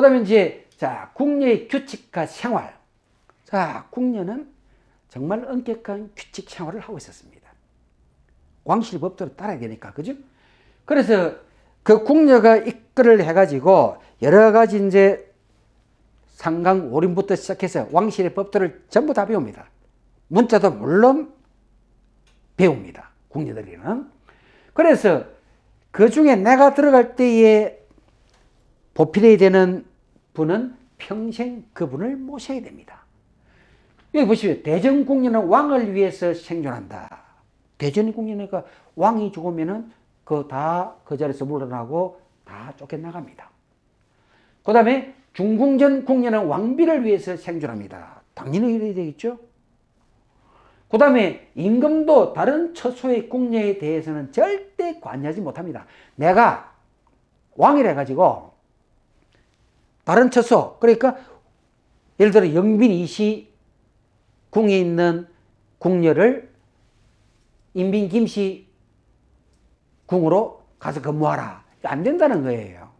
그 다음에 이제, 자, 궁녀의 규칙과 생활. 자, 궁녀는 정말 엄격한 규칙 생활을 하고 있었습니다. 왕실 법도를 따라야 되니까, 그죠? 그래서 그 궁녀가 이끌을 해가지고 여러 가지 이제 상강 오림부터 시작해서 왕실의 법도를 전부 다 배웁니다. 문자도 물론 배웁니다. 궁녀들이는. 그래서 그 중에 내가 들어갈 때에 보필해야 되는 분은 평생 그분을 모셔야 됩니다. 여기 보시면 대전궁녀는 왕을 위해서 생존한다. 대전궁녀니까 왕이 죽으면은 그 다 그 자리에서 물러나고 다 쫓겨나갑니다. 그 다음에 중궁전 궁녀는 왕비를 위해서 생존합니다. 당연히 이래야 되겠죠? 그 다음에 임금도 다른 처소의 궁녀에 대해서는 절대 관여하지 못합니다. 내가 왕이라 해가지고 다른 처소, 그러니까 예를 들어 영빈 이시 궁에 있는 궁녀를 인빈 김씨 궁으로 가서 근무하라. 안 된다는 거예요.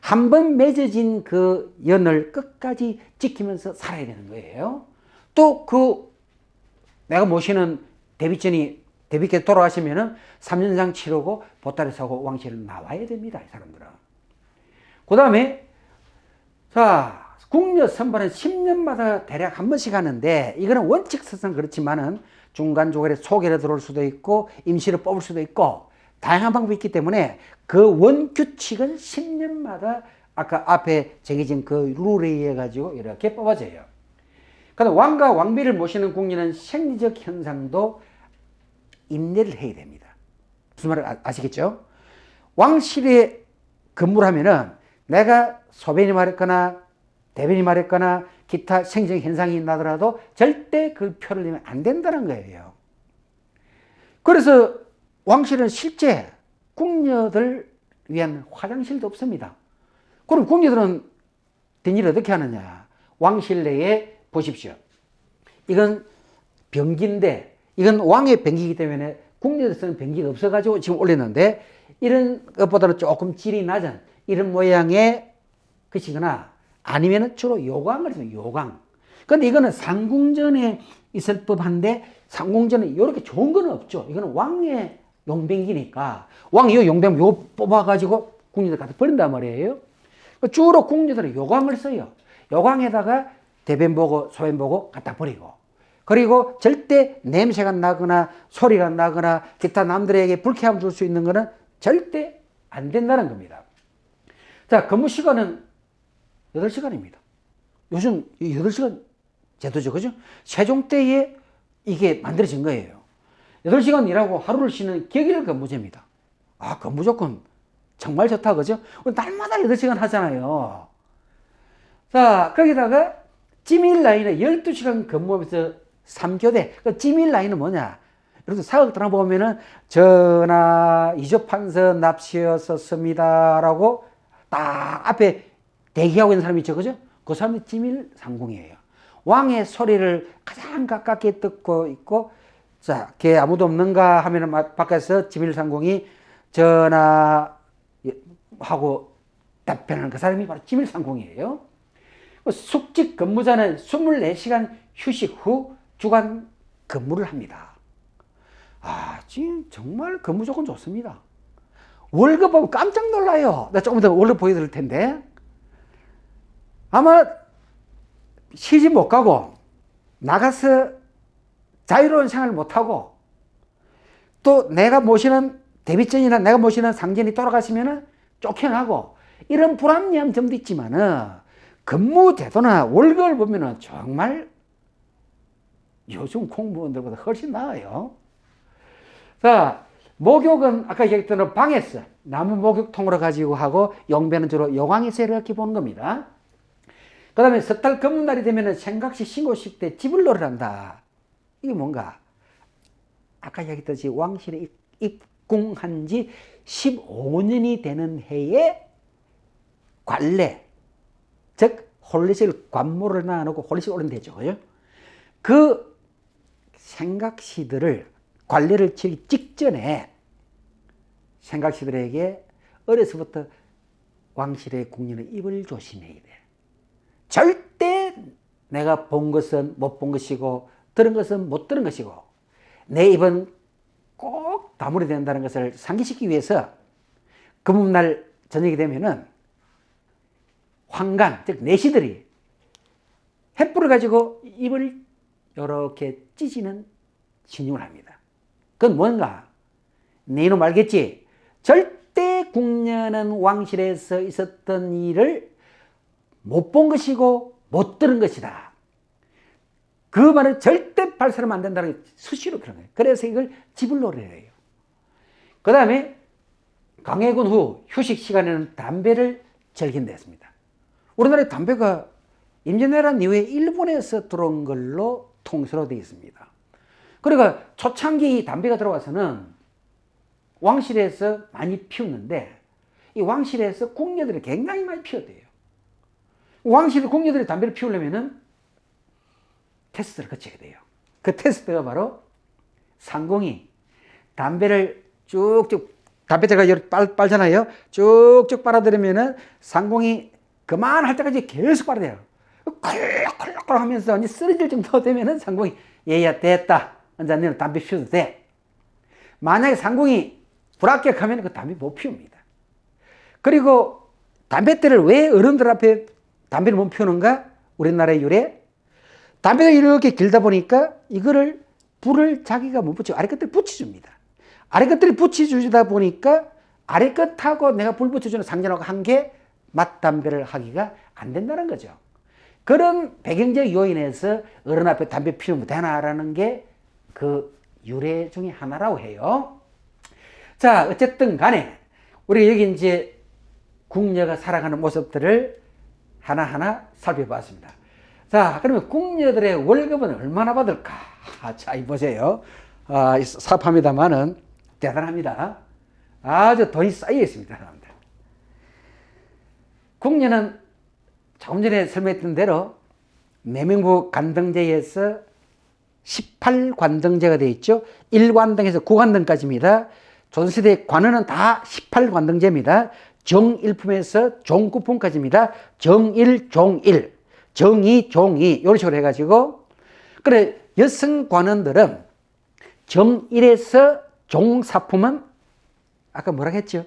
한 번 맺어진 그 연을 끝까지 지키면서 살아야 되는 거예요. 또 그 내가 모시는 대비전이 대비께 돌아가시면은 3년상 치르고 보따리 사고 왕실을 나와야 됩니다. 이 사람들은. 그 다음에 자 국녀 선발은 10년마다 대략 한 번씩 하는데 이거는 원칙서상 그렇지만은 중간중간에 소개로 들어올 수도 있고 임시로 뽑을 수도 있고 다양한 방법이 있기 때문에 그 원규칙은 10년마다 아까 앞에 정해진 그 룰에 의해 가지고 이렇게 뽑아져요. 그다음 왕과 왕비를 모시는 궁녀는 생리적 현상도 인내를 해야 됩니다. 무슨 말을 아- 아시겠죠? 왕실에 근무를 하면은 내가 소변이 마렵거나 대변이 마렵거나 기타 생적 현상이 나더라도 절대 그 표를 내면 안 된다는 거예요. 그래서 왕실은 실제 궁녀들 위한 화장실도 없습니다. 그럼 궁녀들은 뒷일을 어떻게 하느냐? 왕실 내에 보십시오. 이건 병기인데 이건 왕의 병기이기 때문에 궁녀들 쓰는 병기가 없어가지고 지금 올렸는데 이런 것보다는 조금 질이 낮은 이런 모양의 것이거나 아니면은 주로 요강을 써요. 요강. 근데 이거는 상궁전에 있을 법한데 상궁전에 이렇게 좋은 건 없죠. 이거는 왕의 용병기니까 왕이 요 용병 요 뽑아가지고 궁녀들 갖다 버린단 말이에요. 그 주로 궁녀들은 요강을 써요. 요강에다가 대변 보고 소변 보고 갖다 버리고 그리고 절대 냄새가 나거나 소리가 나거나 기타 남들에게 불쾌함 줄 수 있는 거는 절대 안 된다는 겁니다. 자, 근무 시간은 8시간입니다. 요즘 8시간 제도죠. 그죠? 세종 때에 이게 만들어진 거예요. 8시간 일하고 하루를 쉬는 격일 근무제입니다. 아, 근무 조건 정말 좋다. 그죠? 날마다 8시간 하잖아요. 자, 거기다가 찜일 라인에 12시간 근무하면서 3교대. 그 찜일 라인은 뭐냐? 여러분 사극 드라마 보면은 전하 이조판서 납치였었습니다라고 딱 앞에 대기하고 있는 사람이 있죠. 그죠? 그 사람이 찜일 상궁이에요. 왕의 소리를 가장 가깝게 듣고 있고 자, 걔 아무도 없는가 하면은 막 밖에서 찜일 상궁이 전하 하고 답변하는 그 사람이 바로 찜일 상궁이에요. 숙직 근무자는 24시간 휴식 후 주간 근무를 합니다. 아, 지금 정말 근무 조건 좋습니다. 월급 보면 깜짝 놀라요. 나 조금 더 월급 보여드릴 텐데. 아마 시집 못 가고 나가서 자유로운 생활을 못 하고 또 내가 모시는 대비전이나 내가 모시는 상전이 돌아가시면은 쫓겨나고 이런 불합리한 점도 있지만은 근무 제도나 월급을 보면은 정말 요즘 공무원들보다 훨씬 나아요. 자, 목욕은 아까 얘기했던 방에서 나무 목욕통으로 가지고 하고 용배는 주로 요강에서 이렇게 보는 겁니다. 그 다음에 석달 검문날이 되면 생각시 신고식 때 집을 노래한다. 이게 뭔가? 아까 얘기했듯이 왕실에 입궁한 지 15년이 되는 해에 관례, 즉 홀리실 관모를 나누고 홀리실 오른 되죠. 그죠? 그 생각시들을 관례를 치기 직전에 생각시들에게 어려서부터 왕실의 궁녀는 입을 조심해야 돼. 절대 내가 본 것은 못 본 것이고 들은 것은 못 들은 것이고 내 입은 꼭 다물어야 된다는 것을 상기시키기 위해서 금음날 저녁이 되면은 황간 즉 내시들이 횃불을 가지고 입을 이렇게 찢는 신용을 합니다. 그건 뭔가 내 이놈 알겠지? 절대 궁녀는 왕실에서 있었던 일을 못 본 것이고 못 들은 것이다. 그 말을 절대 발설하면 안 된다는 게 수시로 그런 거예요. 그래서 이걸 집을 노래해요. 그 다음에 강해군 후 휴식 시간에는 담배를 절긴다 했습니다. 우리나라에 담배가 임진왜란 이후에 일본에서 들어온 걸로 통수로 되어 있습니다. 그러니까 초창기 담배가 들어와서는 왕실에서 많이 피웠는데 이 왕실에서 궁녀들이 굉장히 많이 피웠대요. 왕실 궁녀들이 담배를 피우려면은 테스트를 거치게 돼요. 그 테스트가 바로 상공이 담배를 쭉쭉 담배대가 빨, 빨잖아요. 쭉쭉 빨아들이면은 상공이 그만할 때까지 계속 빨아대요. 콜록콜록 하면서 이제 쓰러질 정도 되면은 상공이 얘야 됐다. 이제 너는 담배 피워도 돼. 만약에 상공이 불합격하면 그 담배 못 피웁니다. 그리고 담배대를 왜 어른들 앞에 담배를 못 피우는가? 우리나라의 유래. 담배가 이렇게 길다 보니까 이거를 불을 자기가 못 붙이고 아래 끝을 붙여줍니다. 아래 끝들이 붙여주다 보니까 아래 끝하고 내가 불 붙여주는 상전하고 한개 맞담배를 하기가 안 된다는 거죠. 그런 배경적 요인에서 어른 앞에 담배 피우면 되나라는 게 그 유래 중에 하나라고 해요. 자, 어쨌든 간에 우리 여기 이제 궁녀가 살아가는 모습들을 하나하나 살펴봤습니다. 자, 그러면 궁녀들의 월급은 얼마나 받을까? 자, 이 보세요. 아, 사업합니다만은 대단합니다. 아주 돈이 쌓여 있습니다, 사람들. 궁녀는 조금 전에 설명했던 대로 내명부 관등제에서 18관등제가 되어 있죠. 1관등에서 9관등까지입니다. 조선시대 관원은 다 18관등제입니다. 정일품에서 종구품까지입니다. 정일, 종일, 정이, 종이 이런 식으로 해가지고 그래 여성 관원들은 정일에서 종사품은 아까 뭐라 했죠?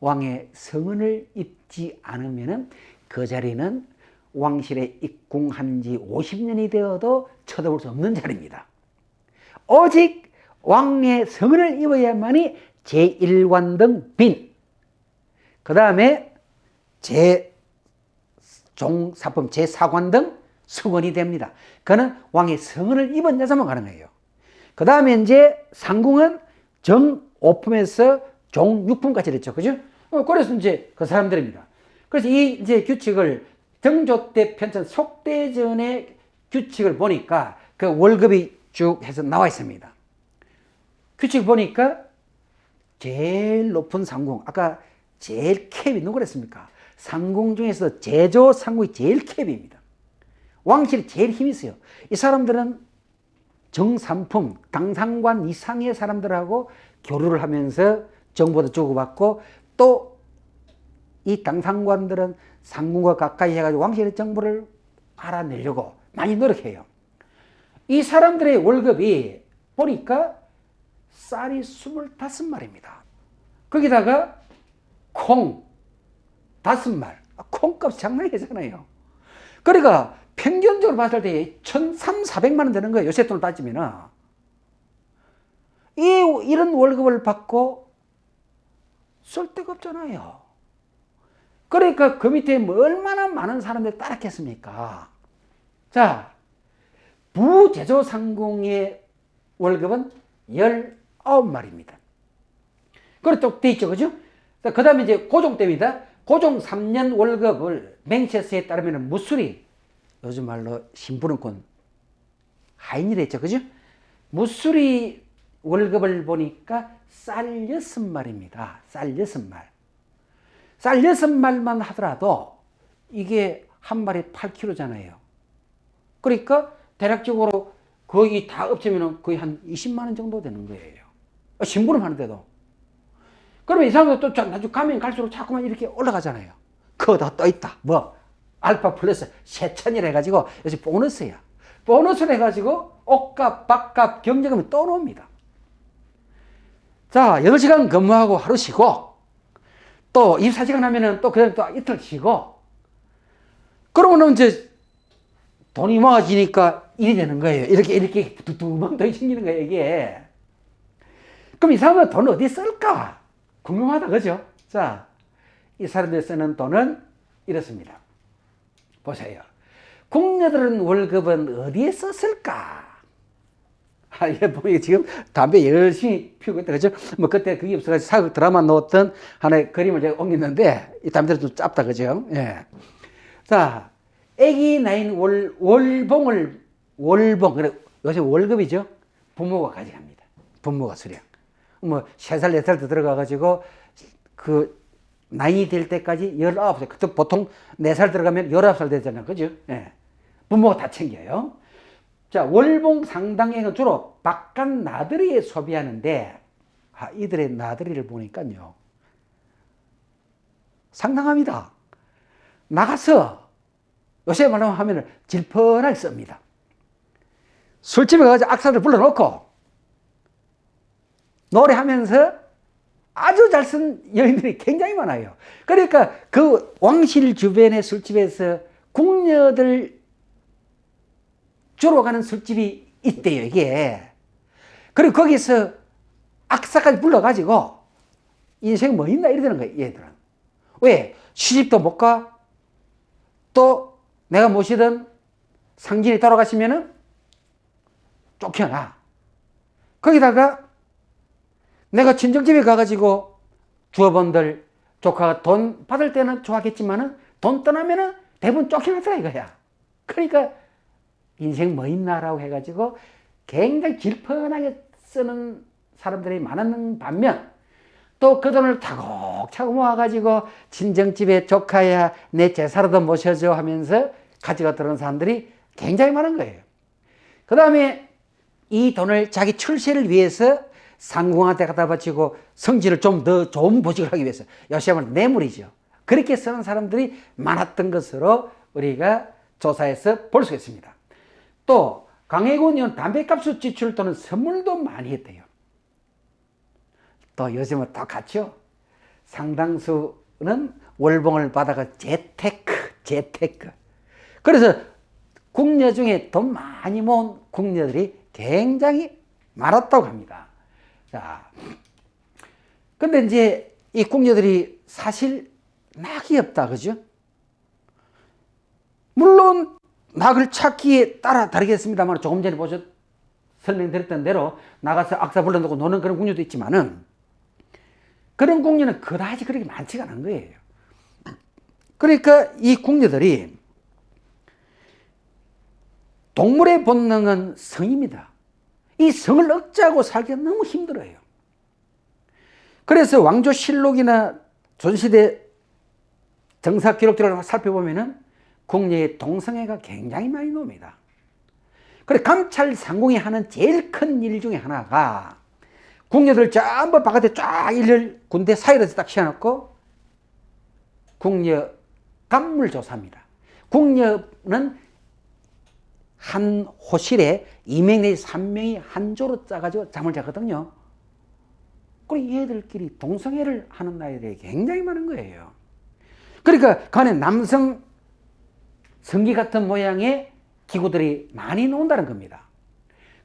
왕의 성은을 입지 않으면 그 자리는 왕실에 입궁한 지 50년이 되어도 쳐다볼 수 없는 자리입니다. 오직 왕의 성은을 입어야만이 제1관등 빈, 그 다음에 제 종사품, 제4관등 수건이 됩니다. 그는 왕의 성은을 입은 여자만 가능해요. 그 다음에 이제 상궁은 정오품에서 종육품까지 됐죠. 그죠? 어, 그래서 이제 그 사람들입니다. 그래서 이 이제 규칙을 정조대 편찬 속대전의 규칙을 보니까 그 월급이 쭉 해서 나와 있습니다. 규칙 보니까 제일 높은 상궁, 아까 제일 캡이 누구랬습니까? 상궁 중에서 제조 상궁이 제일 캡입니다. 왕실이 제일 힘이 있어요. 이 사람들은 정삼품, 당상관 이상의 사람들하고 교류를 하면서 정보도 주고받고 또 이 당상관들은 상궁과 가까이 해가지고 왕실의 정보를 알아내려고 많이 노력해요. 이 사람들의 월급이 보니까 쌀이 25마리입니다. 거기다가 콩 다섯 말. 콩값 장난이잖아요. 그러니까 평균적으로 봤을 때 1,300, 만 원 되는 거예요. 요새 돈을 따지면은. 이, 이런 월급을 받고 쓸 데가 없잖아요. 그러니까 그 밑에 뭐 얼마나 많은 사람들이 따랐겠습니까? 자, 부제조상공의 월급은 19마리입니다. 그래 또돼 있죠. 그죠? 그 다음에 이제 고종 때입니다. 고종 3년 월급을 맹세스에 따르면 무술이 요즘 말로 신부름권 하인이 됐죠. 그죠? 무술이 월급을 보니까 쌀 여섯 마리입니다. 쌀 여섯 말. 쌀 여섯 말만 하더라도 이게 한 마리 8kg잖아요. 그러니까 대략적으로 거의 다 합치면 거의 한 20만 원 정도 되는 거예요. 신부름 하는데도. 그러면 이 사람도 또 자- 나중에 가면 갈수록 자꾸만 이렇게 올라가잖아요. 그거다 또 있다. 뭐 알파 플러스 세천이라 해가지고 요새 보너스야. 보너스를 해가지고 옷값, 밥값, 경제금이 또 나옵니다. 자, 8시간 근무하고 하루 쉬고 또 24시간 하면은 또 그냥 또 이틀 쉬고 그러면은 이제 돈이 모아지니까 일이 되는 거예요. 이렇게 이렇게 더 생기는 거예요, 이게. 그럼 이 사람은 돈 어디 쓸까? 궁금하다, 그죠? 자, 이 사람들이 쓰는 돈은 이렇습니다. 보세요. 궁녀들은 월급은 어디에 썼을까? 아, 예, 보면 지금 담배 열심히 피우고 있다, 그죠? 뭐, 그때 그게 없어가지고 사극 드라마 넣었던 하나의 그림을 제가 옮겼는데, 이 담배를 좀 짧다, 그죠? 예. 자, 애기 나인 월, 월봉을, 월봉, 그래, 요새 월급이죠? 부모가 가져갑니다. 부모가 수령. 뭐, 세 살, 네 살 더 들어가가지고, 그, 나이 될 때까지 19살, 그때 보통 4살 들어가면 19살 되잖아요. 그죠? 예. 부모가 다 챙겨요. 자, 월봉 상당액은 주로 바깥 나들이에 소비하는데, 아, 이들의 나들이를 보니까요. 상당합니다. 나가서 요새 말로 하면 질펀하게 씁니다. 술집에 가서 악사들 불러놓고 노래하면서 아주 잘 쓴 여인들이 굉장히 많아요. 그러니까 그 왕실 주변의 술집에서 궁녀들 주로 가는 술집이 있대요, 이게. 그리고 거기서 악사까지 불러가지고 인생 뭐 있나 이러는 거예요, 얘들은. 왜? 시집도 못 가? 또 내가 모시던 상진이 돌아가시면은 쫓겨나. 거기다가 내가 친정집에 가가지고 주어본들 조카가 돈 받을 때는 좋아하겠지만은 돈 떠나면은 대부분 쫓겨나더라 이거야. 그러니까 인생 뭐 있나라고 해가지고 굉장히 질펀하게 쓰는 사람들이 많은 반면 또 그 돈을 차곡차곡 모아가지고 친정집에 조카야 내 제사라도 모셔줘 하면서 가지고 들어온 사람들이 굉장히 많은 거예요. 그 다음에 이 돈을 자기 출세를 위해서 상궁한테 갖다 바치고 성질을 좀 더 좋은 보직을 하기 위해서 요시야말로 뇌물이죠. 그렇게 쓰는 사람들이 많았던 것으로 우리가 조사해서 볼 수 있습니다. 또 강해군은 담배값을 지출 또는 선물도 많이 했대요. 또 요즘은 똑같죠. 상당수는 월봉을 받아가 재테크, 재테크. 그래서 궁녀 중에 돈 많이 모은 궁녀들이 굉장히 많았다고 합니다. 자, 근데 이제 이 궁녀들이 사실 낙이 없다, 그죠? 물론 낙을 찾기에 따라 다르겠습니다만 조금 전에 보셨 설명드렸던 대로 나가서 악사 불러놓고 노는 그런 궁녀도 있지만은 그런 궁녀는 그다지 그렇게 많지가 않은 거예요. 그러니까 이 궁녀들이 동물의 본능은 성입니다. 이 성을 억제하고 살기가 너무 힘들어요. 그래서 왕조실록이나 조선시대 정사 기록들을 살펴보면은 궁녀의 동성애가 굉장히 많이 나옵니다. 그래 감찰 상궁이 하는 제일 큰 일 중에 하나가 궁녀들 전부 바깥에 쫙 일을 군대 사이로서 딱 시켜놓고 궁녀 간물 조사합니다. 궁녀는 한 호실에 2명 내지 3명이 한 조로 짜가지고 잠을 자거든요. 그리고 얘들끼리 동성애를 하는 아이들이 굉장히 많은 거예요. 그러니까 그 안에 남성 성기 같은 모양의 기구들이 많이 나온다는 겁니다.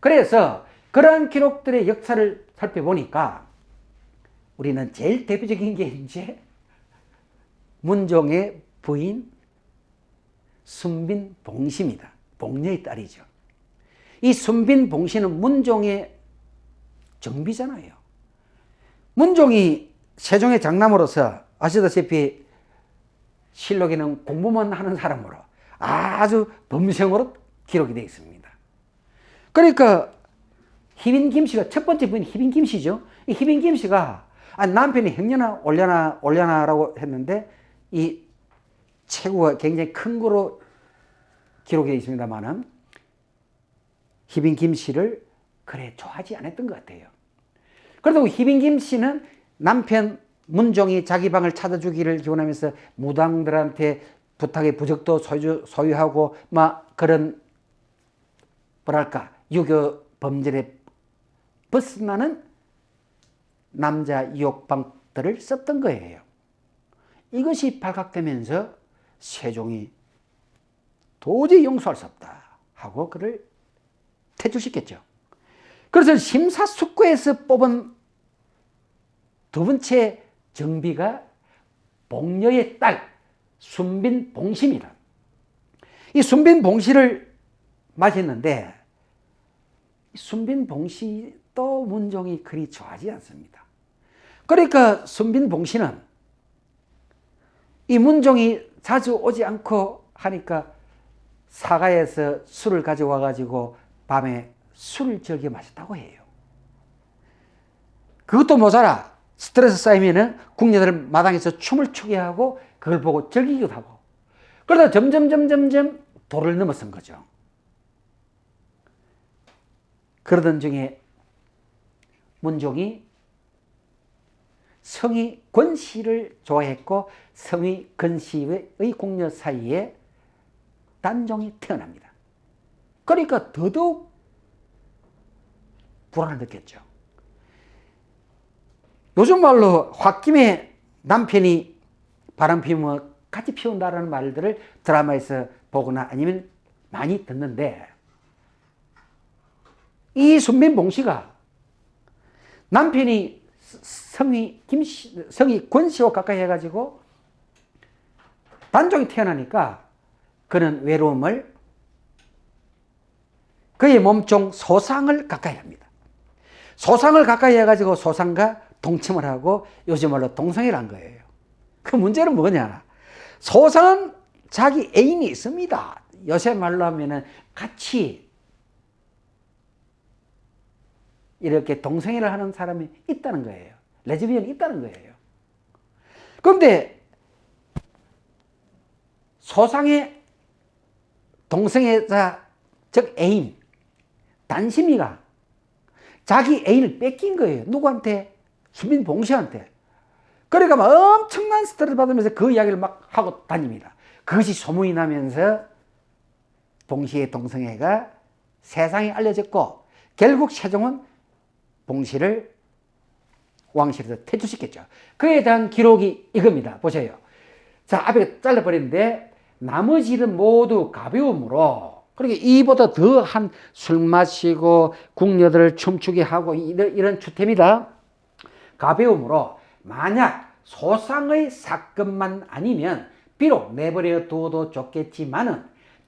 그래서 그러한 기록들의 역사를 살펴보니까 우리는 제일 대표적인 게 이제 문종의 부인 순빈 봉씨입니다. 봉녀의 딸이죠. 이 순빈 봉씨는 문종의 정비잖아요. 문종이 세종의 장남으로서 아시다시피 실록에는 공부만 하는 사람으로 아주 범생으로 기록이 되어 있습니다. 그러니까 희빈 김씨가 첫 번째 부인 희빈 김씨죠. 이 희빈 김씨가 아, 남편이 행여나 올려나 올려나라고 했는데 이 체구가 굉장히 큰 거로 기록되어 있습니다만은 희빈 김 씨를 그래 좋아하지 않았던 것 같아요. 그래도 희빈 김 씨는 남편 문종이 자기 방을 찾아주기를 기원하면서 무당들한테 부탁의 부적도 소유, 소유 하고 막 그런 뭐랄까 유교 범죄에 벗어나는 남자 유혹방들을 썼던 거예요. 이것이 발각되면서 세종이 도저히 용서할 수 없다 하고 그를 퇴출시켰죠. 그래서 심사숙고해서 뽑은 두 번째 정비가 봉녀의 딸 순빈 봉씨입니다. 이 순빈 봉씨를 맞았는데 순빈 봉씨도 문종이 그리 좋아하지 않습니다. 그러니까 순빈 봉씨는 이 문종이 자주 오지 않고 하니까 사가에서 술을 가져와 가지고 밤에 술을 즐겨 마셨다고 해요. 그것도 모자라 스트레스 쌓이면은 궁녀들 마당에서 춤을 추게 하고 그걸 보고 즐기기도 하고 그러다 점점 점점 점 도를 넘어선 거죠. 그러던 중에 문종이 성이 권씨를 좋아했고 성이 건씨의 궁녀 사이에 단종이 태어납니다. 그러니까 더더욱 불안을 느꼈죠. 요즘 말로 홧김에 남편이 바람 피우면 같이 피운다라는 말들을 드라마에서 보거나 아니면 많이 듣는데 이 순민봉 씨가 남편이 성이 김 씨, 성이 권 씨와 가까이 해가지고 단종이 태어나니까 그는 외로움을 그의 몸종 소상을 가까이 합니다. 소상을 가까이 해가지고 소상과 동침을 하고 요즘 말로 동성애를 한 거예요. 그 문제는 뭐냐? 소상은 자기 애인이 있습니다. 요새 말로 하면은 같이 이렇게 동성애를 하는 사람이 있다는 거예요. 레즈비언이 있다는 거예요. 그런데 소상의 동성애자, 즉 애인, 단심이가 자기 애인을 뺏긴 거예요. 누구한테? 수민 봉씨한테. 그러니까 막 엄청난 스트레스 받으면서 그 이야기를 막 하고 다닙니다. 그것이 소문이 나면서 봉씨의 동성애가 세상에 알려졌고 결국 세종은 봉씨를 왕실에서 퇴출시켰죠. 그에 대한 기록이 이겁니다. 보세요. 자, 앞에 잘라버렸는데 나머지 일은 모두 가벼움으로 그러니까 이보다 더 한 술 마시고 궁녀들을 춤추게 하고 이런, 이런 추템이다. 가벼움으로 만약 소상의 사건만 아니면 비록 내버려 두어도 좋겠지만은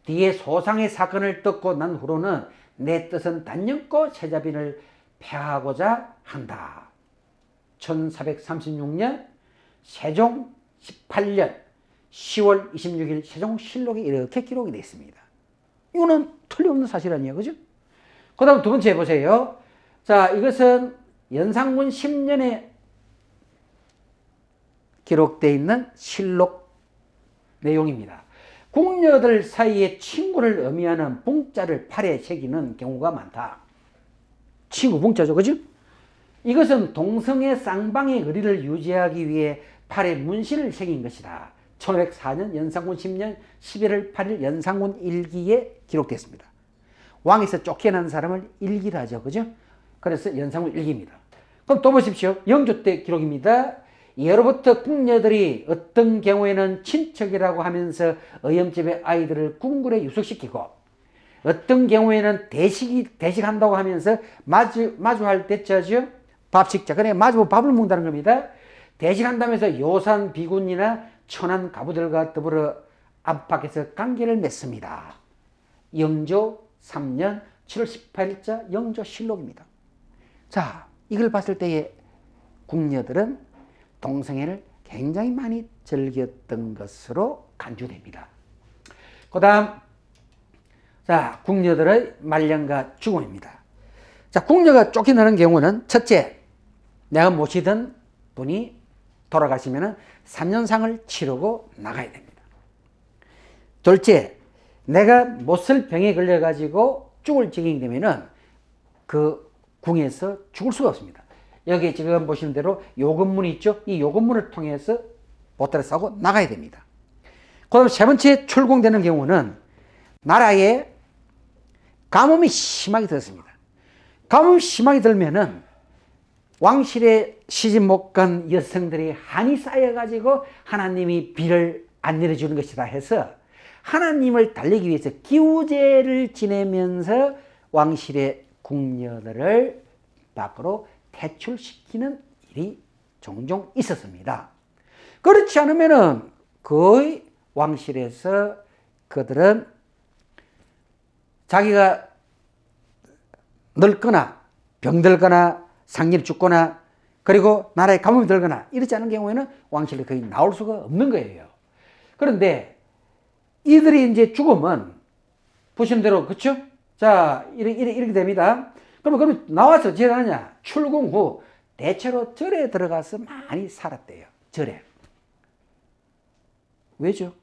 뒤에 소상의 사건을 듣고 난 후로는 내 뜻은 단연코 세자빈을 폐하고자 한다. 1436년 세종 18년 10월 26일 세종실록에 이렇게 기록이 되어 있습니다. 이거는 틀림없는 사실 아니에요. 그죠? 그 다음 두 번째 보세요. 자, 이것은 연상군 10년에 기록되어 있는 실록 내용입니다. 궁녀들 사이에 친구를 의미하는 붕자를 팔에 새기는 경우가 많다. 친구 붕자죠. 그죠? 이것은 동성애 쌍방의 의리를 유지하기 위해 팔에 문신을 새긴 것이다. 1504년 연산군 10년 11월 8일 연산군 일기에 기록됐습니다. 왕에서 쫓겨난 사람을 일기라 하죠. 그죠? 그래서 연산군 일기입니다. 그럼 또 보십시오. 영조 때 기록입니다. 예로부터 궁녀들이 어떤 경우에는 친척이라고 하면서 어염집의 아이들을 궁굴에 유숙시키고 어떤 경우에는 대식이, 대식한다고 하면서 마주, 마주할 때 짜죠? 밥식자. 그래, 마주 밥을 먹는다는 겁니다. 대식한다면서 요산 비군이나 천한 가부들과 더불어 안팎에서 관계를 맺습니다. 영조 3년 7월 18일자 영조 실록입니다. 자, 이걸 봤을 때에 궁녀들은 동성애를 굉장히 많이 즐겼던 것으로 간주됩니다. 그 다음, 자, 궁녀들의 말년과 죽음입니다. 자, 궁녀가 쫓겨나는 경우는 첫째, 내가 모시던 분이 돌아가시면 3년상을 치르고 나가야 됩니다. 둘째, 내가 못쓸 병에 걸려가지고 죽을 지경이 되면은 그 궁에서 죽을 수가 없습니다. 여기 지금 보시는 대로 요금문이 있죠. 이 요금문을 통해서 보따리 싸고 나가야 됩니다. 그 다음에 세 번째 출궁되는 경우는 나라에 가뭄이 심하게 들었습니다. 가뭄이 심하게 들면은 왕실에 시집 못 간 여성들이 한이 쌓여가지고 하나님이 비를 안 내려주는 것이다 해서 하나님을 달리기 위해서 기우제를 지내면서 왕실의 궁녀들을 밖으로 퇴출시키는 일이 종종 있었습니다. 그렇지 않으면은 거의 왕실에서 그들은 자기가 늙거나 병들거나 상일이 죽거나 그리고 나라에 가뭄이 들거나 이렇지 않은 경우에는 왕실에 거의 나올 수가 없는 거예요. 그런데 이들이 이제 죽으면 보시는 대로 그렇죠? 자 이렇게, 이렇게, 됩니다. 그러면 그럼 나와서 제가 하냐? 출궁 후 대체로 절에 들어가서 많이 살았대요. 절에. 왜죠?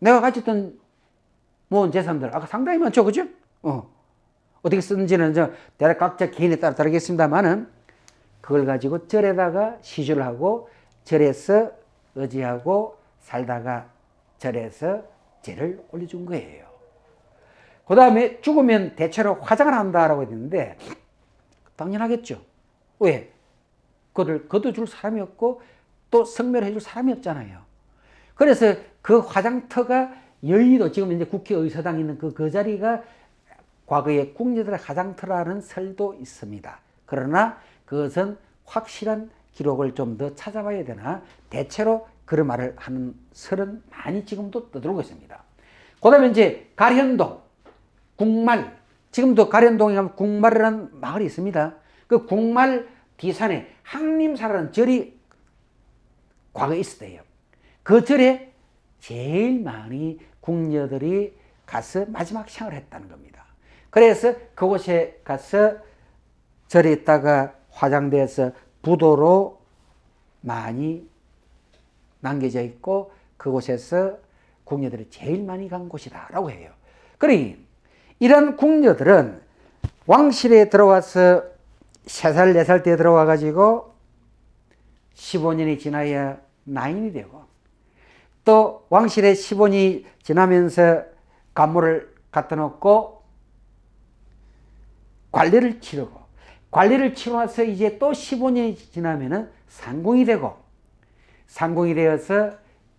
내가 가졌던 모은 재산들 아까 상당히 많죠, 그죠? 어. 어떻게 쓰는지는 저 대략 각자 개인에 따라 다르겠습니다만은 그걸 가지고 절에다가 시주를 하고 절에서 의지하고 살다가 절에서 죄를 올려준 거예요. 그 다음에 죽으면 대체로 화장을 한다라고 했는데 당연하겠죠. 왜? 그를 거둬줄 사람이 없고 또 성묘를 해줄 사람이 없잖아요. 그래서 그 화장터가 여의도 지금 이제 국회의사당 있는 그, 그 자리가 과거에 궁녀들의 화장터라는 설도 있습니다. 그러나 그것은 확실한 기록을 좀 더 찾아봐야 되나 대체로 그런 말을 하는 설은 많이 지금도 떠들고 있습니다. 그 다음에 이제 가련동, 국말, 지금도 가련동에 가면 국말이라는 마을이 있습니다. 그 국말 뒤산에 항림사라는 절이 과거에 있었대요. 그 절에 제일 많이 궁녀들이 가서 마지막 생을 했다는 겁니다. 그래서 그곳에 가서 절에 있다가 화장돼서 부도로 많이 남겨져 있고 그곳에서 궁녀들이 제일 많이 간 곳이다라고 해요. 그러니 이런 궁녀들은 왕실에 들어와서 3살, 4살 때 들어와 가지고 15년이 지나야 나인이 되고 또 왕실에 15년이 지나면서 간모를 갖다 놓고 관리를 치르고 관리를 치러서 이제 또 15년이 지나면은 상궁이 되고 상궁이 되어서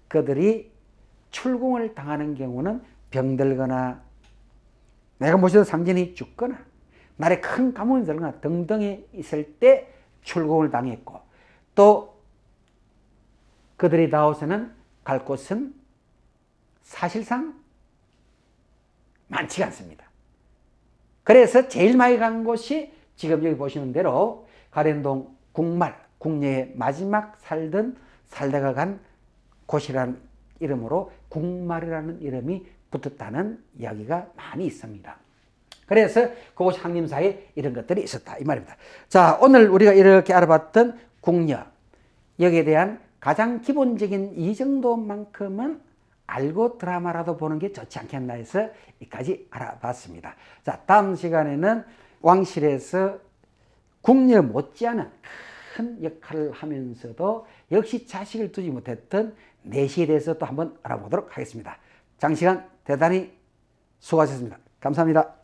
그들이 출궁을 당하는 경우는 병들거나 내가 모시던 상전이 죽거나 날에 큰 가뭄이 들거나 등등이 있을 때 출궁을 당했고 또 그들이 나와서는 갈 곳은 사실상 많지가 않습니다. 그래서 제일 많이 간 곳이 지금 여기 보시는 대로 가련동 국말, 국내의 마지막 살던 살다가 간 곳이라는 이름으로 국말이라는 이름이 붙었다는 이야기가 많이 있습니다. 그래서 그곳 항림사에 이런 것들이 있었다 이 말입니다. 자 오늘 우리가 이렇게 알아봤던 국녀 여기에 대한 가장 기본적인 이 정도만큼은 알고 드라마라도 보는 게 좋지 않겠나 해서 이까지 알아봤습니다. 자 다음 시간에는 왕실에서 국녀 못지않은 큰 역할을 하면서도 역시 자식을 두지 못했던 내시에 대해서 또 한번 알아보도록 하겠습니다. 장시간 대단히 수고하셨습니다. 감사합니다.